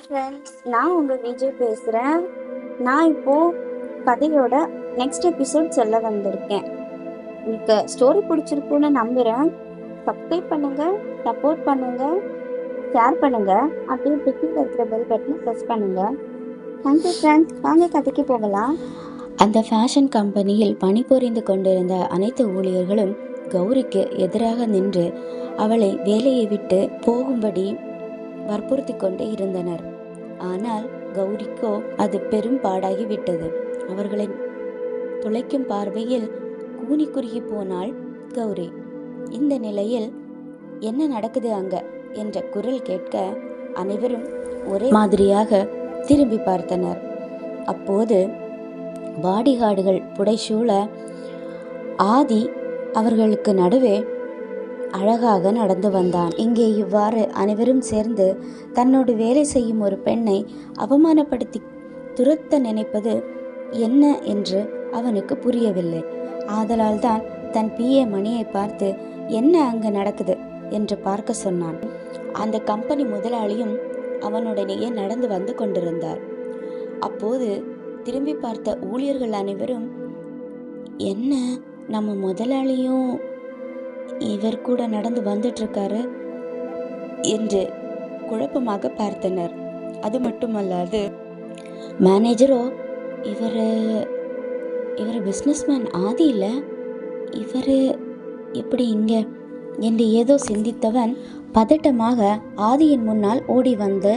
Hi friends நான் உங்கள் விஜய் பேசுகிறேன் நான் இப்போது கதையோட நெக்ஸ்ட் எபிசோட் சொல்ல வந்திருக்கேன். உங்களுக்கு ஸ்டோரி பிடிச்சிருக்குன்னு நம்புகிறேன் சப்ஸ்கிரைப் பண்ணுங்கள் சப்போர்ட் பண்ணுங்கள் ஷேர் பண்ணுங்கள் அப்படியே பிக்கில் இருக்கிற பெல் பட்டனை ப்ரெஸ் பண்ணுங்கள் தேங்க்யூ ஃப்ரெண்ட்ஸ் வாங்க கதைக்கு போகலாம். அந்த ஃபேஷன் கம்பெனியில் பணிபுரிந்து கொண்டிருந்த அனைத்து ஊழியர்களும் கௌரிக்கு எதிராக நின்று அவளை வேலையை விட்டு போகும்படி வற்புறுத்தி கொண்டு இருந்தனர். ஆனால் கௌரிக்கோ அது பெரும் பாடாகிவிட்டது. அவர்களை துளைக்கும் பார்வையில் கூனி குறுகி போனாள் கௌரி. இந்த நிலையில் என்ன நடக்குது அங்க? என்ற குரல் கேட்க அனைவரும் ஒரே மாதிரியாக திரும்பி பார்த்தனர். அப்போது பாடிகார்டுகள் புடைசூழ ஆதி அவர்களுக்கு நடுவே அழகாக நடந்து வந்தான். இங்கே இவ்வாறு அனைவரும் சேர்ந்து தன்னோடு வேலை செய்யும் ஒரு பெண்ணை அவமானப்படுத்தி துரத்த நினைப்பது என்ன என்று அவனுக்கு புரியவில்லை. ஆதலால் தான் தன் பிஏ மணியை பார்த்து என்ன அங்கு நடக்குது? என்று பார்க்க சொன்னான். அந்த கம்பெனி முதலாளியும் அவனுடனேயே நடந்து வந்து கொண்டிருந்தார். அப்போது திரும்பி பார்த்த ஊழியர்கள் அனைவரும் என்ன நம்ம முதலாளியும் இவர் கூட நடந்து வந்துட்டு இருக்காரு என்று குழப்பமாக பார்த்தனர். அது மட்டுமல்லாது மேனேஜரோ இவர் இவர் பிஸ்னஸ்மேன் ஆதி இல்லை? இவர் எப்படி இங்கே? என்று ஏதோ சிந்தித்தவன் பதட்டமாக ஆதியின் முன்னால் ஓடி வந்து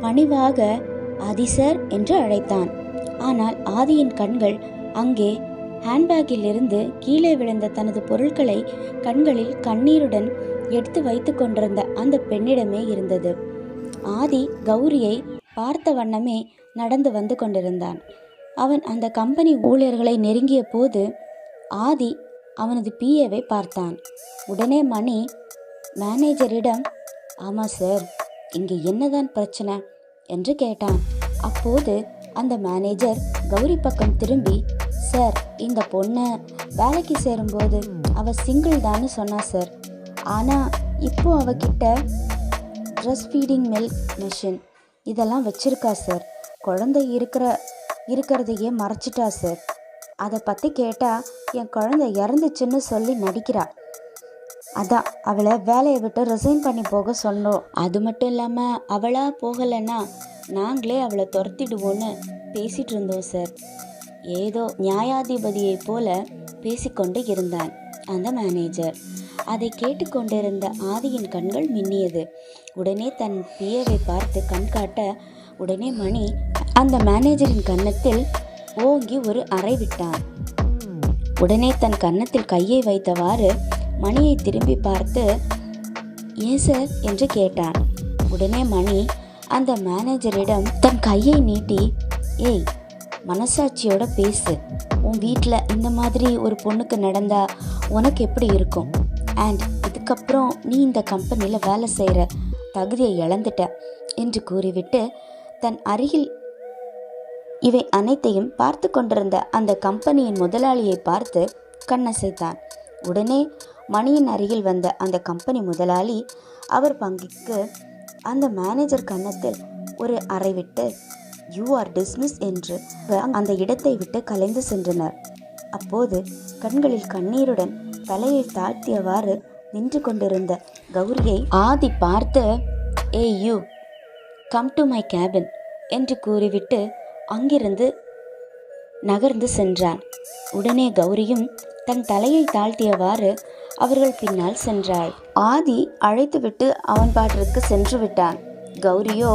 பணிவாக ஆதி சார் என்று அழைத்தான். ஆனால் ஆதியின் கண்கள் அங்கே ஹேண்ட்பேக்கில் இருந்து கீழே விழுந்த தனது பொருட்களை கண்களில் கண்ணீருடன் எடுத்து வைத்து கொண்டிருந்த அந்த பெண்ணிடமே இருந்தது. ஆதி கௌரியை பார்த்த வண்ணமே நடந்து வந்து கொண்டிருந்தான். அவன் அந்த கம்பெனி ஊழியர்களை நெருங்கிய போது ஆதி அவனது பிஏவை பார்த்தான். உடனே மணி மேனேஜரிடம் ஆமாம் சார் இங்கே என்னதான் பிரச்சனை? என்று கேட்டான். அப்போது அந்த மேனேஜர் கௌரி பக்கம் திரும்பி சார் இந்த பொண்ணை வேலைக்கு சேரும்போது அவள் சிங்கிள் தான்னு சொன்னா சார். ஆனால் இப்போ அவகிட்ட ட்ரெஸ் ஃபீடிங் மில்க் மிஷின் இதெல்லாம் வச்சுருக்கா சார். குழந்தை இருக்கிற இருக்கிறதையே மறைச்சிட்டா சார். அதை பற்றி கேட்டால் என் குழந்தை இறந்துச்சுன்னு சொல்லி நடிக்கிறா. அதான் அவளை வேலையை விட்டு ரிசைன் பண்ணி போக சொன்னோம் அது மட்டும் இல்லாமல் அவளாக போகலைன்னா நாங்களே அவளை துரத்திடுவோன்னு பேசிகிட்டு இருந்தோம் சார். ஏதோ நியாயாதிபதியைப் போல பேசிக்கொண்டு இருந்தான் அந்த மேனேஜர் அதை கேட்டுக்கொண்டிருந்த ஆதியின் கண்கள் மின்னியது. உடனே தன் பியவை பார்த்து கண் காட்ட உடனே மணி அந்த மேனேஜரின் கன்னத்தில் ஓங்கி ஒரு அறை விட்டான். உடனே தன் கன்னத்தில் கையை வைத்தவாறு மணியை திரும்பி பார்த்து ஏன் சார் என்று கேட்டான். உடனே மணி அந்த மேனேஜரிடம் தன் கையை நீட்டி ஏய் மனசாட்சியோட பேசு. உன் வீட்டில் இந்த மாதிரி ஒரு பொண்ணுக்கு நடந்தா உனக்கு எப்படி இருக்கும்? அண்ட் இதுக்கப்புறம் நீ இந்த கம்பெனியில் வேலை செய்கிற தகுதியை இழந்துட்ட என்று கூறிவிட்டு தன் அருகில் இவை அனைத்தையும் பார்த்து கொண்டிருந்த அந்த கம்பெனியின் முதலாளியை பார்த்து கண்ணசைத்தான். உடனே மணியின் அருகில் வந்த அந்த கம்பெனி முதலாளி அவர் பங்குக்கு அந்த மேனேஜர் கன்னத்தில் ஒரு அறை விட்டு யூ ஆர் டிஸ்மிஸ் என்று அந்த இடத்தை விட்டு கலைந்து சென்றனர். அப்போது கண்களில் கண்ணீருடன் தலையை தாழ்த்தியவாறு நின்று கொண்டிருந்த கௌரியை ஆதி பார்த்து hey you come to my cabin என்று கூறிவிட்டு அங்கிருந்து நகர்ந்து சென்றான். உடனே கௌரியும் தன் தலையை தாழ்த்தியவாறு அவர்கள் பின்னால் சென்றாள். ஆதி அழைத்துவிட்டு அவன் பாட்டிற்கு சென்று விட்டான். கௌரியோ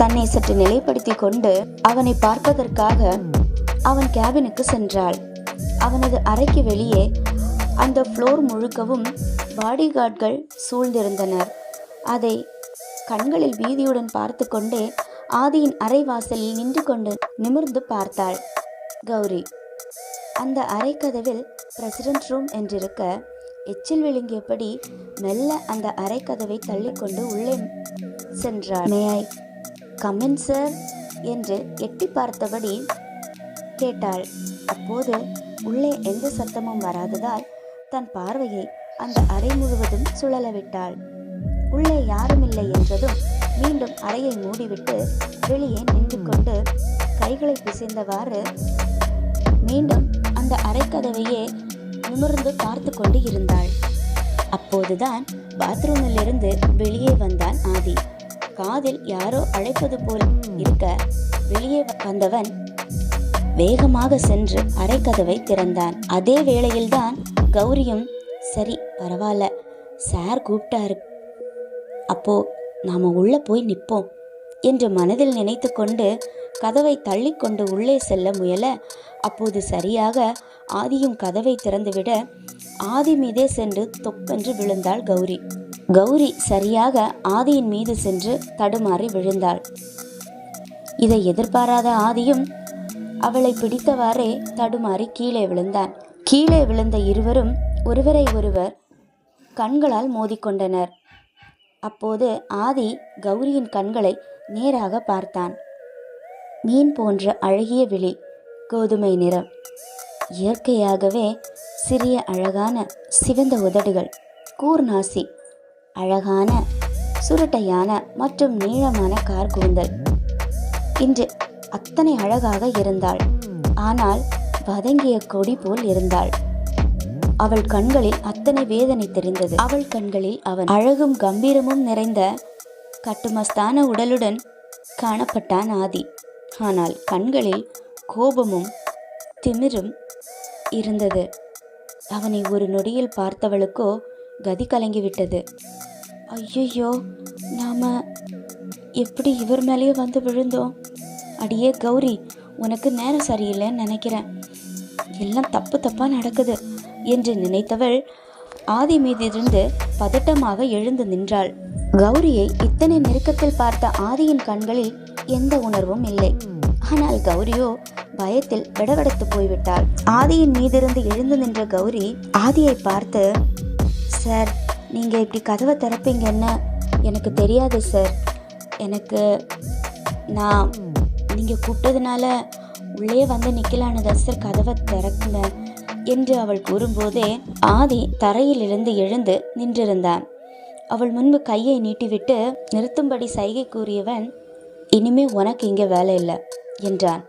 தன்னை சற்று நிலைப்படுத்தி கொண்டு அவனை பார்ப்பதற்காக அவன் கேபினுக்கு சென்றாள். அவனது அறைக்கு வெளியே அந்த ஃப்ளோர் முழுக்கவும் பாடிகார்ட்கள் சூழ்ந்திருந்தனர். அதை கண்களில் பீதியுடன் பார்த்து கொண்டே ஆதியின் அறை வாசலில் நின்று கொண்டு நிமிர்ந்து பார்த்தாள். கௌரி அந்த அறை கதவில் பிரசிடென்ட் ரூம் என்றிருக்க எச்சில் விழுங்கியபடி மெல்ல அந்த அறைக்கதவை தள்ளிக்கொண்டு உள்ளே சென்றாள். மேயாய் கமெண்ட் சார் என்று எட்டி பார்த்தபடி கேட்டாள். அப்போது உள்ளே எந்த சத்தமும் வராததால் தன் பார்வையை அந்த அறை முழுவதும் சுழலவிட்டாள். உள்ளே யாரும் இல்லை என்றதும் மீண்டும் அறையை மூடிவிட்டு வெளியே நின்று கொண்டு கைகளை பிசைந்தவாறு மீண்டும் அந்த அறைக்கதவையே நிமிர்ந்து பார்த்து கொண்டு இருந்தாள். அப்போதுதான் பாத்ரூமிலிருந்து வெளியே வந்தான் ஆதி. காதில் யாரோ அழைப்பது போல் இருக்க வெளியே வந்தவன் வேகமாக சென்று அரைக்கதவை திறந்தான். அதே வேளையில்தான் கௌரியும் சரி பரவாயில்ல சார் கூப்பிட்டாரு. அப்போ நாம உள்ள போய் நிற்போம் என்று மனதில் நினைத்து கொண்டு கதவை தள்ளிக்கொண்டு உள்ளே செல்ல முயல அப்போது சரியாக ஆதியும் கதவை திறந்துவிட ஆதி மீதே சென்று தொப்பென்று விழுந்தாள் கௌரி. கௌரி சரியாக ஆதியின் மீது சென்று தடுமாறி விழுந்தாள். இதை எதிர்பாராத ஆதியும் அவளை பிடித்தவாறே தடுமாறி கீழே விழுந்தான். கீழே விழுந்த இருவரும் ஒருவரை ஒருவர் கண்களால் மோதிக்கொண்டனர். அப்போது ஆதி கௌரியின் கண்களை நேராக பார்த்தான். மீன் போன்ற அழகிய விழி கோதுமை நிறம் இயற்கையாகவே சிறிய அழகான சிவந்த உதடுகள் கூர்நாசி அழகான சுருட்டையான மற்றும் நீளமான கார் கூந்தல் இன்று அத்தனை அழகாக இருந்தாள். ஆனால் வதங்கிய கொடி போல் இருந்தாள். அவள் கண்களில் அத்தனை வேதனை தெரிந்தது. அவள் கண்களில் அவன் அழகும் கம்பீரமும் நிறைந்த கட்டுமஸ்தான உடலுடன் காணப்பட்டான் ஆதி. ஆனால் கண்களில் கோபமும் திமிரும் இருந்தது. அவனை ஒரு நொடியில் பார்த்தவளுக்கோ கதி கலங்கிவிட்டது ஐயையோ நாம எப்படி இவர் மேலேயே வந்து விழுந்தோம்? அடியே கௌரி உனக்கு நேரம் சரியில்லைன்னு நினைக்கிறேன். எல்லாம் தப்பு தப்பாக நடக்குது என்று நினைத்தவள் ஆதி மீதிருந்து பதட்டமாக எழுந்து நின்றாள். கௌரியை இத்தனை நெருக்கத்தில் பார்த்த ஆதியின் கண்களில் எந்த உணர்வும் இல்லை. ஆனால் கௌரியோ பயத்தில் விடவெடுத்து போய்விட்டாள். ஆதியின் மீதிருந்து எழுந்து நின்ற கௌரி ஆதியை பார்த்து சார். நீங்கள் இப்படி கதவை திறப்பீங்கன்னு எனக்கு தெரியாது சார். எனக்கு நான் நீங்கள் கூப்பிட்டதுனால உள்ளே வந்து நிற்கலான்னு தான் சார் கதவை திறக்குனேன் என்று அவள் கூறும்போதே ஆதி தரையிலிருந்து எழுந்து நின்றிருந்தான். அவள் முன்பு கையை நீட்டிவிட்டு நிறுத்தும்படி சைகை கூறியவன் இனிமே உனக்கு இங்கே வேலை இல்லை என்றான்.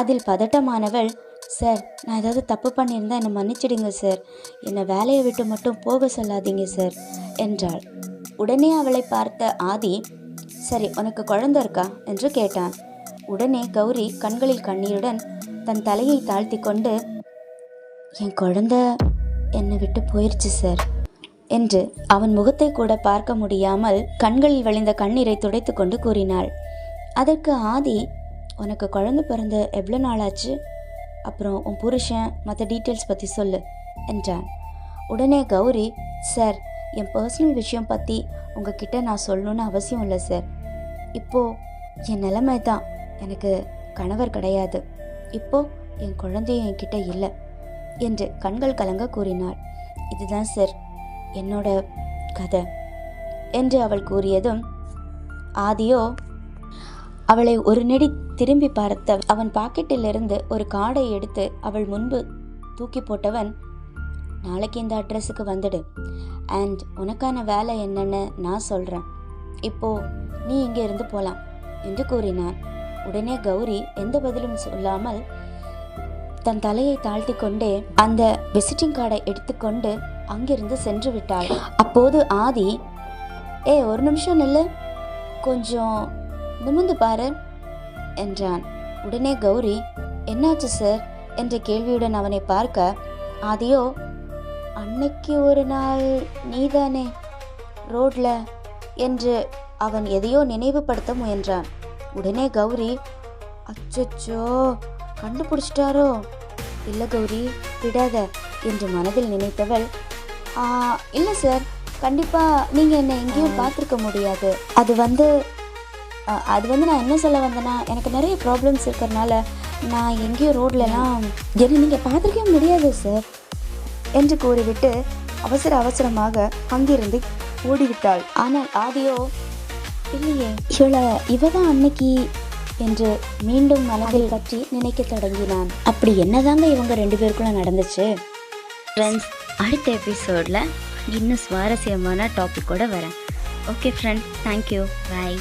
அதில் பதட்டமானவள் சார் நான் ஏதாவது தப்பு பண்ணியிருந்தா என்னை மன்னிச்சிடுங்க சார். என்னை வேலையை விட்டு மட்டும் போக சொல்லாதீங்க சார் என்றாள். உடனே அவளை பார்த்த ஆதி சரி உனக்கு குழந்த இருக்கா? என்று கேட்டான். உடனே கௌரி கண்களில் கண்ணீருடன் தன் தலையை தாழ்த்தி கொண்டு என் குழந்த என்னை விட்டு போயிடுச்சு சார் என்று அவன் முகத்தை கூட பார்க்க முடியாமல் கண்களில் வழிந்த கண்ணீரை துடைத்து கொண்டு கூறினாள். அதற்கு ஆதி உனக்கு குழந்தை பிறந்த எவ்வளோ நாளாச்சு? அப்புறம் உன் புருஷன் மற்ற டீட்டெயில்ஸ் பற்றி சொல்லு என்றான். உடனே கௌரி சார் என் பர்சனல் விஷயம் பற்றி உங்ககிட்ட நான் சொல்லணும்னு அவசியம் இல்லை சார். இப்போது என் நிலைமை தான். எனக்கு கணவர் கிடையாது. இப்போ என் குழந்தையும் என்கிட்ட இல்லை என்று கண்கள் கலங்க கூறினாள். இதுதான் சார் என்னோட கதை என்று அவள் கூறியதும் ஆதியோ அவளை ஒரு நெடி திரும்பி பார்த்த அவன் பாக்கெட்டிலிருந்து ஒரு கார்டை எடுத்து அவள் முன்பு தூக்கி போட்டவன் நாளைக்கு இந்த அட்ரஸுக்கு வந்துடு. அண்ட் உனக்கான வேலை என்னன்னு நான் சொல்கிறேன் இப்போ நீ இங்கே இருந்து போகலாம் என்று கூறினான். உடனே கௌரி எந்த பதிலும் சொல்லாமல் தன் தலையை தாழ்த்தி கொண்டே அந்த விசிட்டிங் கார்டை எடுத்துக்கொண்டு அங்கிருந்து சென்று விட்டாள். அப்போது ஆதி ஏ ஒரு நிமிஷம் நில்லு. கொஞ்சம் நிமிந்து பாரு. என்றான். உடனே கௌரி என்னாச்சு சார் என்ற கேள்வியுடன் அவனை பார்க்க ஆதியோ அன்னைக்கு ஒரு நாள் நீதானே ரோட்ல? என்று அவன் எதையோ நினைவுபடுத்த முயன்றான். உடனே கௌரி அச்சச்சோ கண்டுபிடிச்சிட்டாரோ? இல்லை கௌரி விடாத என்று மனதில் நினைத்தவள் "ஆ, இல்லை சார் கண்டிப்பாக நீங்கள் என்னை எங்கேயும் பார்த்துருக்க முடியாது. அது வந்து அது வந்து நான் என்ன சொல்ல வந்தேன்னா எனக்கு நிறைய ப்ராப்ளம்ஸ் இருக்கிறனால நான் எங்கேயும் ரோட்லலாம் என்னை நீங்கள் பார்த்துருக்கவே முடியாது சார் என்று கூறிவிட்டு அவசர அவசரமாக அங்கிருந்து ஓடிவிட்டாள். ஆனால் ஆதியோ இல்லையே இவளை இவ தான் அன்னைக்கு என்று மீண்டும் மனதில் பற்றி நினைக்க தொடங்கினான். அப்படி என்னதாங்க இவங்க ரெண்டு பேருக்குள்ள நடந்துச்சு? ஃப்ரெண்ட்ஸ் அடுத்த எபிசோடில் இன்னும் சுவாரஸ்யமான டாப்பிக்கோட வரேன். Okay friends thank you bye